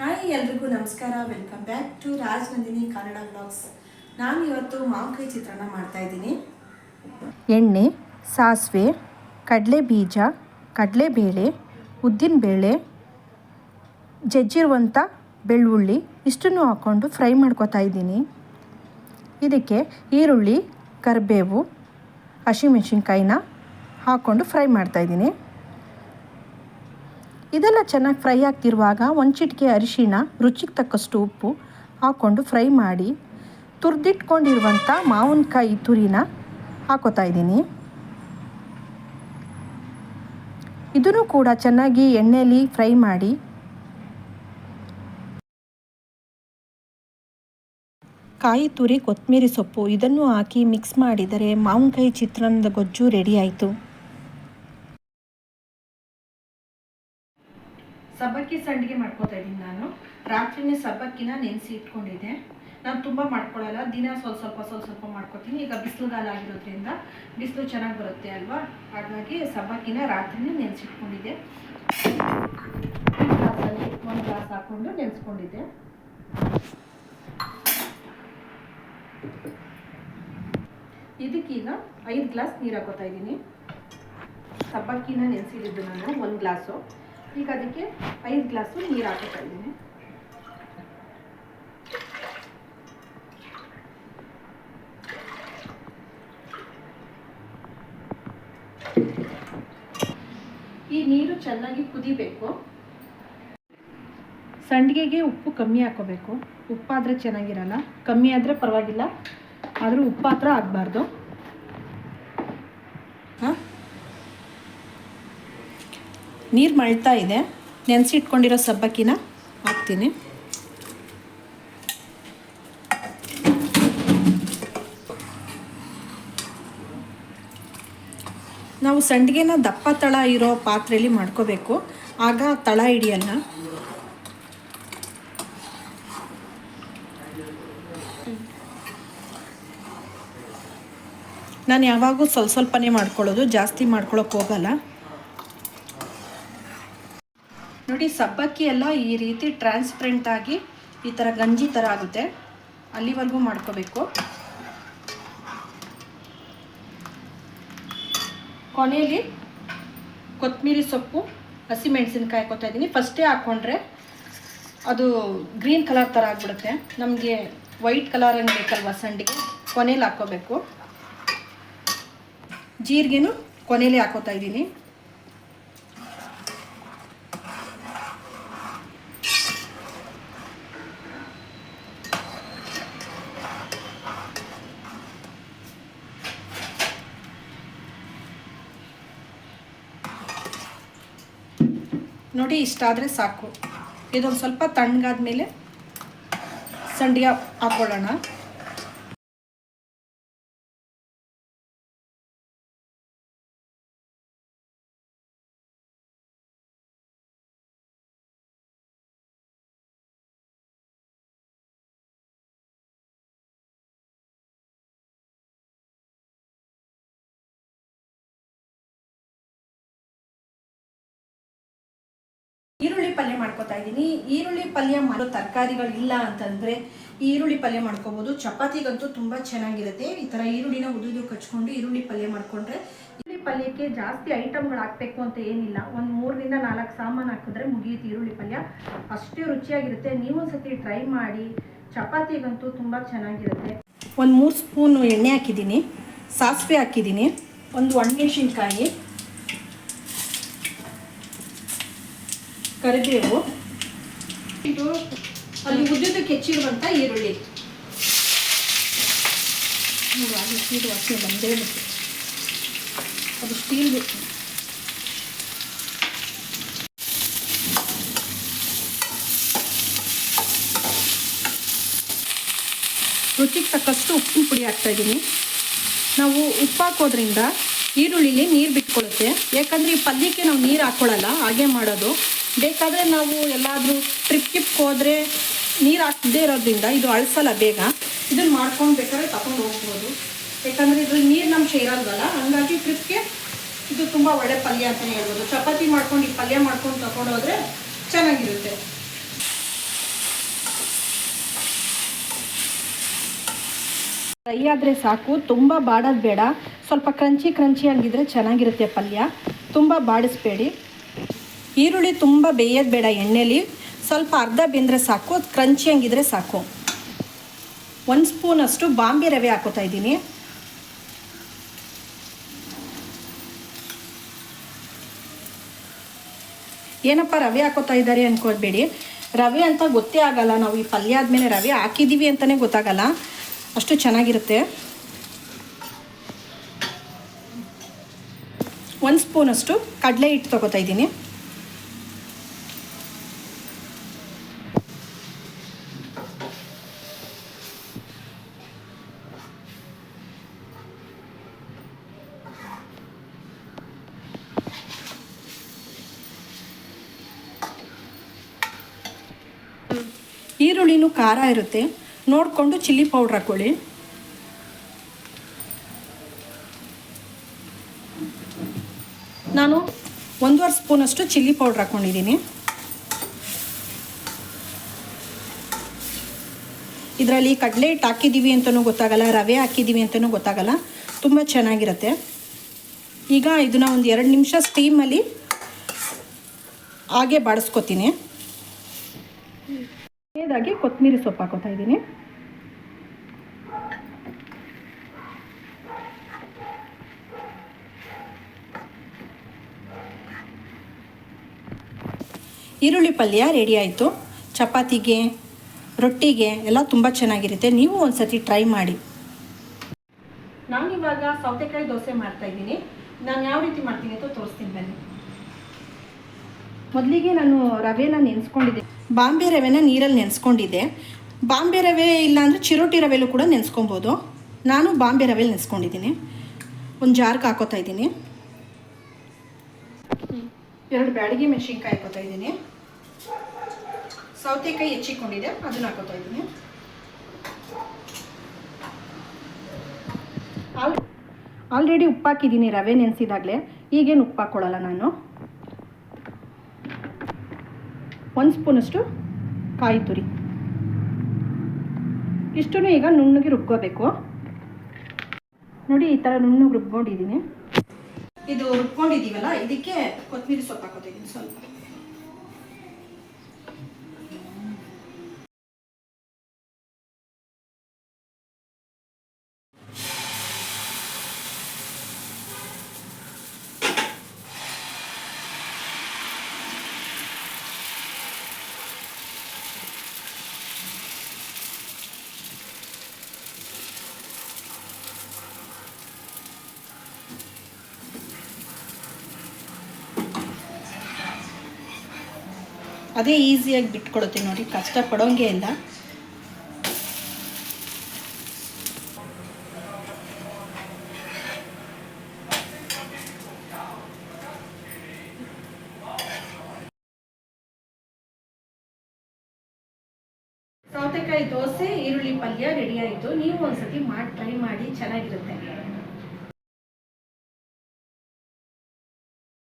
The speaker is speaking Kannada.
ಹಾಯ್ ಎಲ್ರಿಗೂ ನಮಸ್ಕಾರ. Welcome back to Raj Nandini Kannada vlogs ನಾನು ಇವತ್ತು ಮಾವಿನಕಾಯಿ ಚಿತ್ರಾನ್ನ ಮಾಡ್ತಾ ಇದ್ದೀನಿ. ಎಣ್ಣೆ, ಸಾಸಿವೆ ಕಡಲೆ ಬೀಜ ಕಡಲೆಬೇಳೆ, ಉದ್ದಿನಬೇಳೆ, ಜಜ್ಜಿರುವಂಥ ಬೆಳ್ಳುಳ್ಳಿ ಇಷ್ಟನ್ನು ಹಾಕ್ಕೊಂಡು ಫ್ರೈ ಮಾಡ್ಕೊತಾ ಇದ್ದೀನಿ. ಇದಕ್ಕೆ ಈರುಳ್ಳಿ, ಕರಿಬೇವು, ಹಸಿಮೆಣ್ಸಿನ್ಕಾಯಿನ ಹಾಕ್ಕೊಂಡು ಫ್ರೈ ಮಾಡ್ತಾಯಿದ್ದೀನಿ ಇದೆಲ್ಲ ಚೆನ್ನಾಗಿ ಫ್ರೈ ಆಗ್ತಿರುವಾಗ ಒಂದು ಚಿಟಿಕೆ ಅರಿಶಿನ ರುಚಿಗೆ ತಕ್ಕಷ್ಟು ಉಪ್ಪು ಹಾಕ್ಕೊಂಡು ಫ್ರೈ ಮಾಡಿ ತುರಿದಿಟ್ಕೊಂಡಿರುವಂಥ ಮಾವಿನಕಾಯಿ ತುರಿನ ಹಾಕೋತಾ ಇದ್ದೀನಿ. ಇದನ್ನು ಕೂಡ ಚೆನ್ನಾಗಿ ಎಣ್ಣೆಯಲ್ಲಿ ಫ್ರೈ ಮಾಡಿ ಕಾಯಿ ತುರಿ ಕೊತ್ತಂಬರಿ ಸೊಪ್ಪು ಇದನ್ನು ಹಾಕಿ ಮಿಕ್ಸ್ ಮಾಡಿದರೆ ಮಾವಿನಕಾಯಿ ಚಿತ್ರಾನ್ನದ ಗೊಜ್ಜು ರೆಡಿ ಆಯಿತು. ಸಬ್ಬಕ್ಕಿ ಸಂಡಿಗೆ ಮಾಡ್ಕೋತಾ ಇದ್ದೀನಿ ನಾನು. ರಾತ್ರಿನೇ ಸಬ್ಬಕ್ಕಿನ ನೆನೆಸಿ ಇಟ್ಕೊಂಡಿದ್ದೆ. ನಾನು ತುಂಬ ಮಾಡ್ಕೊಳ್ಳಲ್ಲ ದಿನ ಸ್ವಲ್ಪ ಸ್ವಲ್ಪ ಸ್ವಲ್ಪ ಸ್ವಲ್ಪ ಮಾಡ್ಕೊತೀನಿ. ಈಗ ಬಿಸಿಲುಗಾಲ ಆಗಿರೋದ್ರಿಂದ ಬಿಸಿಲು ಚೆನ್ನಾಗಿ ಬರುತ್ತೆ ಅಲ್ವಾ? ಹಾಗಾಗಿ ಸಬ್ಬಕ್ಕಿನ ರಾತ್ರಿನೇ ನೆನೆಸಿಟ್ಕೊಂಡಿದ್ದೆ ಗ್ಲಾಸಲ್ಲಿ ಒಂದು ಗ್ಲಾಸ್ ಹಾಕ್ಕೊಂಡು ನೆನೆಸ್ಕೊಂಡಿದ್ದೆ. ಇದಕ್ಕೀಗ ಐದು ಗ್ಲಾಸ್ ನೀರು ಹಾಕೋತಾ ಇದ್ದೀನಿ. ಸಬ್ಬಕ್ಕಿನ ನೆನೆಸಿದ್ದು ನಾನು, ಒಂದು ಗ್ಲಾಸು. ಈಗ ಅದಕ್ಕೆ ಐದು ಗ್ಲಾಸು ನೀರು ಹಾಕೋತಾ ಇದ್ದೀನಿ. ಈ ನೀರು ಚೆನ್ನಾಗಿ ಕುದಿಬೇಕು. ಸಂಡಿಗೆಗೆ ಉಪ್ಪು ಕಮ್ಮಿ ಹಾಕೋಬೇಕು. ಉಪ್ಪಾದರೆ ಚೆನ್ನಾಗಿರಲ್ಲ. ಕಮ್ಮಿ ಆದರೆ ಪರವಾಗಿಲ್ಲ. ಆದರೂ ಉಪ್ಪು ಹತ್ರ ಆಗಬಾರ್ದು. ನೀರು ಮಳ್ತಾ ಇದೆ. ನೆನೆಸಿಟ್ಕೊಂಡಿರೋ ಸಬ್ಬಕ್ಕಿನ ಹಾಕ್ತೀನಿ. ನಾವು ಸಂಡಿಗೆನ ದಪ್ಪ ತಳ ಇರೋ ಪಾತ್ರೆಯಲ್ಲಿ ಮಾಡ್ಕೋಬೇಕು. ಆಗ ತಳ ಹಿಡಿಯಲ್ಲ ನಾನು ಯಾವಾಗೂ ಸ್ವಲ್ಪ ಸ್ವಲ್ಪನೇ ಮಾಡ್ಕೊಳ್ಳೋದು. ಜಾಸ್ತಿ ಮಾಡ್ಕೊಳಕ್ಕೆ ಹೋಗಲ್ಲ. ನೋಡಿ, ಸಬ್ಬಕ್ಕಿ ಎಲ್ಲ ಈ ರೀತಿ ಟ್ರಾನ್ಸ್ಪರೆಂಟ್ ಆಗಿ ಈ ಥರ ಗಂಜಿ ಥರ ಆಗುತ್ತೆ. ಅಲ್ಲಿವರೆಗೂ ಮಾಡ್ಕೋಬೇಕು. ಕೊನೆಯಲ್ಲಿ ಕೊತ್ತಂಬರಿ ಸೊಪ್ಪು ಹಸಿಮೆಣಸಿನ್ಕಾಯಿ ಹಾಕೋತಾ ಇದ್ದೀನಿ. ಫಸ್ಟೇ ಹಾಕ್ಕೊಂಡ್ರೆ ಅದು ಗ್ರೀನ್ ಕಲರ್ ಥರ ಆಗಿಬಿಡುತ್ತೆ. ನಮಗೆ ವೈಟ್ ಕಲರ್ ಹಂಗೆ ಬೇಕಲ್ವ ಸಂಡಿಗೆ? ಕೊನೆಯಲ್ಲಿ ಹಾಕ್ಕೋಬೇಕು. ಜೀರಿಗೆನೂ ಕೊನೆಯಲ್ಲಿ ಹಾಕೋತಾ ಇದ್ದೀನಿ. ನೋಡಿ ಇಷ್ಟಾದರೆ ಸಾಕು. ಇದೊಂದು ಸ್ವಲ್ಪ ತಣ್ಣಗಾದ ಮೇಲೆ ಸಂಡಿಗೆ ಹಾಕ್ಕೊಳ್ಳೋಣ. ಪಲ್ಯ ಮಾಡ್ಕೊತಾ ಇದ್ದೀನಿ. ಈರುಳ್ಳಿ ಪಲ್ಯ ಮಾಡೋ ತರಕಾರಿಗಳಿಲ್ಲ ಅಂತಂದರೆ ಈರುಳ್ಳಿ ಪಲ್ಯ ಮಾಡ್ಕೋಬೋದು. ಚಪಾತಿಗಂತೂ ತುಂಬ ಚೆನ್ನಾಗಿರುತ್ತೆ. ಈ ಥರ ಈರುಳ್ಳಿನ ಉದುದು ಕಚ್ಕೊಂಡು ಈರುಳ್ಳಿ ಪಲ್ಯ ಮಾಡ್ಕೊಂಡ್ರೆ ಈರುಳ್ಳಿ ಪಲ್ಯಕ್ಕೆ ಜಾಸ್ತಿ ಐಟಮ್ಗಳು ಹಾಕಬೇಕು ಅಂತ ಏನಿಲ್ಲ. ಒಂದು ಮೂರರಿಂದ ನಾಲ್ಕು ಸಾಮಾನು ಹಾಕಿದ್ರೆ ಮುಗಿಯುತ್ತೆ ಈರುಳ್ಳಿ ಪಲ್ಯ. ಅಷ್ಟೇ ರುಚಿಯಾಗಿರುತ್ತೆ. ನೀವೊಂದ್ಸತಿ ಟ್ರೈ ಮಾಡಿ. ಚಪಾತಿಗಂತೂ ತುಂಬ ಚೆನ್ನಾಗಿರುತ್ತೆ. ಒಂದು ಮೂರು ಸ್ಪೂನು ಎಣ್ಣೆ ಹಾಕಿದ್ದೀನಿ. ಸಾಸಿವೆ ಹಾಕಿದ್ದೀನಿ. ಒಂದು ಒಣಮೆಣಸಿನ್ಕಾಯಿ. ಕರಿಬೇವು. ಅಲ್ಲಿ ಉದ್ದಿದ್ದು ಕೆಚ್ಚಿರುವಂತ ಈರುಳ್ಳಿ. ನೋಡಿ ಅದು ಸ್ಟೀಲ್ ವಾಸನೆ ಬಂದೇ ಬಿಟ್ಟು ಅದು ಸ್ಟೀಲ್ ರುಚಿಗೆ ತಕ್ಕಷ್ಟು ಉಪ್ಪಿನ ಪುಡಿ ಹಾಕ್ತಾಯಿದ್ದೀನಿ ನಾವು ಉಪ್ಪು ಹಾಕೋದ್ರಿಂದ ಈರುಳ್ಳಿಲಿ ನೀರು ಬಿಟ್ಕೊಳ್ಳುತ್ತೆ ಯಾಕಂದರೆ ಈ ಪಲ್ಯಕ್ಕೆ ನಾವು ನೀರು ಹಾಕ್ಕೊಳ್ಳಲ್ಲ ಹಾಗೆ ಮಾಡೋದು. ಬೇಕಾದರೆ ನಾವು ಎಲ್ಲಾದರೂ ಟ್ರಿಪ್ ಕಿಪ್ಗೆ ಹೋದರೆ ನೀರು ಹಾಕದೇ ಇರೋದ್ರಿಂದ ಇದು ಅಳಿಸಲ್ಲ ಬೇಗ. ಇದನ್ನ ಮಾಡ್ಕೊಂಡು ಬೇಕಾದ್ರೆ ತಗೊಂಡು ಹೋಗ್ಬೋದು. ಯಾಕಂದರೆ ಇದು ನೀರಿನ ಅಂಶ ಹಾಗಾಗಿ ಹಂಗಾಗಿ ಟ್ರಿಪ್ಗೆ ಇದು ತುಂಬ ಒಳ್ಳೆ ಪಲ್ಯ ಅಂತಲೇ ಹೇಳ್ಬೋದು. ಚಪಾತಿ ಮಾಡ್ಕೊಂಡು ಈ ಪಲ್ಯ ಮಾಡ್ಕೊಂಡು ತಕೊಂಡೋದ್ರೆ ಚೆನ್ನಾಗಿರುತ್ತೆ. ಫ್ರೈ ಆದರೆ ಸಾಕು, ತುಂಬ ಬಾಡೋದು ಬೇಡ. ಸ್ವಲ್ಪ ಕ್ರಂಚಿ ಕ್ರಂಚಿ ಆಗಿದ್ರೆ ಚೆನ್ನಾಗಿರುತ್ತೆ ಪಲ್ಯ. ತುಂಬ ಬಾಡಿಸ್ಬೇಡಿ. ಈರುಳ್ಳಿ ತುಂಬ ಬೇಯೋದು ಬೇಡ ಎಣ್ಣೆಲಿ. ಸ್ವಲ್ಪ ಅರ್ಧ ಬೆಂದರೆ ಸಾಕು ಕ್ರಂಚಿ ಹಂಗಿದ್ರೆ ಸಾಕು. ಒಂದು ಸ್ಪೂನಷ್ಟು ಬಾಂಬೆ ರವೆ ಹಾಕೋತಾ ಇದ್ದೀನಿ. ಏನಪ್ಪ ರವೆ ಹಾಕೋತಾ ಇದ್ದಾರೆ ಅನ್ಕೋಬೇಡಿ ರವೆ ಅಂತ ಗೊತ್ತೇ ಆಗಲ್ಲ, ನಾವು ಈ ಪಲ್ಯ ಆದಮೇಲೆ ರವೆ ಹಾಕಿದ್ದೀವಿ ಅಂತಲೇ ಗೊತ್ತಾಗಲ್ಲ. ಅಷ್ಟು ಚೆನ್ನಾಗಿರುತ್ತೆ. ಒಂದು ಸ್ಪೂನಷ್ಟು ಕಡಲೆ ಹಿಟ್ಟು ತೊಗೋತಾ ಇದ್ದೀನಿ. ಈರುಳ್ಳಿನೂ ಖಾರ ಇರುತ್ತೆ. ನೋಡಿಕೊಂಡು ಚಿಲ್ಲಿ ಪೌಡ್ರ್ ಹಾಕ್ಕೊಳ್ಳಿ ನಾನು ಒಂದೂವರೆ ಸ್ಪೂನಷ್ಟು ಚಿಲ್ಲಿ ಪೌಡ್ರ್ ಹಾಕ್ಕೊಂಡಿದ್ದೀನಿ ಇದರಲ್ಲಿ ಕಡಲೆ ಹಿಟ್ಟು ಹಾಕಿದ್ದೀವಿ ಅಂತಲೂ ಗೊತ್ತಾಗಲ್ಲ, ರವೆ ಹಾಕಿದ್ದೀವಿ ಅಂತಲೂ ಗೊತ್ತಾಗಲ್ಲ. ತುಂಬ ಚೆನ್ನಾಗಿರುತ್ತೆ. ಈಗ ಇದನ್ನು ಒಂದು ಎರಡು ನಿಮಿಷ ಸ್ಟೀಮಲ್ಲಿ ಹಾಗೆ ಬಾಡಿಸ್ಕೊತೀನಿ. ಕೊನೆಯದಾಗಿ ಕೊತ್ತಂಬರಿ ಸೊಪ್ಪು ಹಾಕೋತಾ ಇದ್ದೀನಿ. ಈರುಳ್ಳಿ ಪಲ್ಯ ರೆಡಿ ಆಯಿತು. ಚಪಾತಿಗೆ ರೊಟ್ಟಿಗೆ ಎಲ್ಲ ತುಂಬ ಚೆನ್ನಾಗಿರುತ್ತೆ. ನೀವು ಒಂದ್ಸತಿ ಟ್ರೈ ಮಾಡಿ. ನಾನಿವಾಗ ಸೌತೆಕಾಯಿ ದೋಸೆ ಮಾಡ್ತಾ ಇದ್ದೀನಿ. ನಾನು ಯಾವ ರೀತಿ ಮಾಡ್ತೀನಿ ಅಂತ ತೋರಿಸ್ತೀನಿ ಬನ್ನಿ. ಮೊದಲಿಗೆ ನಾನು ರವೆನ ನೆನೆಸ್ಕೊಂಡಿದ್ದೆ. ಬಾಂಬೆ ರವೆನ ನೀರಲ್ಲಿ ನೆನೆಸ್ಕೊಂಡಿದ್ದೆ. ಬಾಂಬೆ ರವೆ ಇಲ್ಲಾಂದರೆ ಚಿರೋಟಿ ರವೆಲೂ ಕೂಡ ನೆನೆಸ್ಕೊಬೋದು. ನಾನು ಬಾಂಬೆ ರವೆಲಿ ನೆನೆಸ್ಕೊಂಡಿದ್ದೀನಿ. ಒಂದು ಜಾರ್ಗೆ ಹಾಕೋತಾ ಇದ್ದೀನಿ. ಎರಡು ಬ್ಯಾಡಿಗೆ ಮೆಣಸಿನ್ಕಾಯಿ ಹಾಕೋತಾ ಇದ್ದೀನಿ. ಸೌತೆಕಾಯಿ ಹೆಚ್ಚಿಕೊಂಡಿದೆ, ಅದನ್ನು ಹಾಕೋತಾ ಇದ್ದೀನಿ. ಆಲ್ ಆಲ್ರೆಡಿ ಉಪ್ಪು ಹಾಕಿದ್ದೀನಿ ರವೆ ನೆನೆಸಿದಾಗಲೇ. ಈಗೇನು ಉಪ್ಪು ಹಾಕ್ಕೊಳ್ಳಲ್ಲ ನಾನು. ಒಂದು ಸ್ಪೂನಷ್ಟು ಕಾಯಿ ತುರಿ. ಇಷ್ಟೂ ಈಗ ನುಣ್ಣಗೆ ರುಬ್ಕೋಬೇಕು. ನೋಡಿ, ಈ ಥರ ನುಣ್ಣಗೆ ರುಬ್ಕೊಂಡಿದ್ದೀನಿ. ಇದು ರುಬ್ಕೊಂಡಿದ್ದೀವಲ್ಲ, ಇದಕ್ಕೆ ಕೊತ್ತಂಬರಿ ಸೊಪ್ಪು ಹಾಕೋತಿದ್ದೀನಿ ಸ್ವಲ್ಪ. ಅದೇ ಈಸಿಯಾಗಿ ಬಿಟ್ಕೊಡುತ್ತೆ ನೋಡಿ ಕಷ್ಟ ಪಡೋಂಗೆ ಇಲ್ಲ ಸೌತೆಕಾಯಿ ದೋಸೆ, ಈರುಳ್ಳಿ ಪಲ್ಯ ರೆಡಿ ಆಯಿತು. ನೀವು ಒಂದ್ಸತಿ ಮಾಡಿ ಟ್ರೈ ಮಾಡಿ, ಚೆನ್ನಾಗಿರುತ್ತೆ.